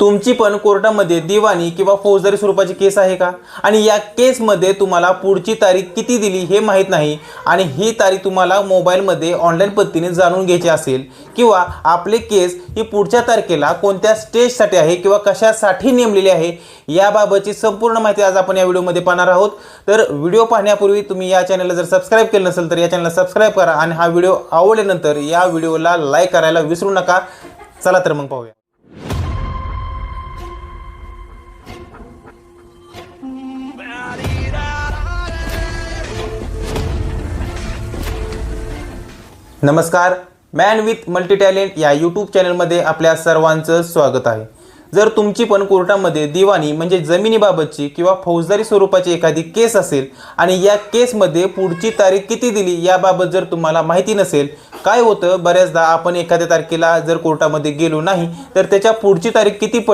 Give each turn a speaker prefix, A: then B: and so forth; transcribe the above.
A: तुमची पण कोर्टामध्ये दिवाणी किंवा फौजदारी स्वरूपाची केस आहे का? आणि या केसमध्ये तुम्हाला पुढची तारीख किती दिली हे माहीत नाही. आणि ही तारीख तुम्हाला मोबाईलमध्ये ऑनलाईन पद्धतीने जाणून घ्यायची असेल किंवा आपले केस ही पुढच्या तारखेला कोणत्या स्टेजसाठी आहे किंवा कशासाठी नेमलेली आहे याबाबतची संपूर्ण माहिती आज आपण या व्हिडिओमध्ये पाहणार आहोत. तर व्हिडिओ पाहण्यापूर्वी तुम्ही या चॅनलला जर सबस्क्राईब केलं नसेल तर या चॅनलला सबस्क्राईब करा आणि हा व्हिडिओ आवडल्यानंतर या व्हिडिओला लाईक करायला विसरू नका. चला तर मग पाहूया. नमस्कार मॅन विथ मल्टी टॅलेंट या यूट्यूब चॅनलमध्ये आपल्या सर्वांचं स्वागत आहे. जर तुमची पण कोर्टामध्ये दिवाणी म्हणजे जमिनीबाबतची किंवा फौजदारी स्वरूपाची एखादी केस असेल आणि या केसमध्ये पुढची तारीख किती दिली याबाबत जर तुम्हाला माहिती नसेल काय होतं? बऱ्याचदा आपण एखाद्या तारखेला जर कोर्टामध्ये गेलो नाही तर त्याच्या पुढची तारीख किती पड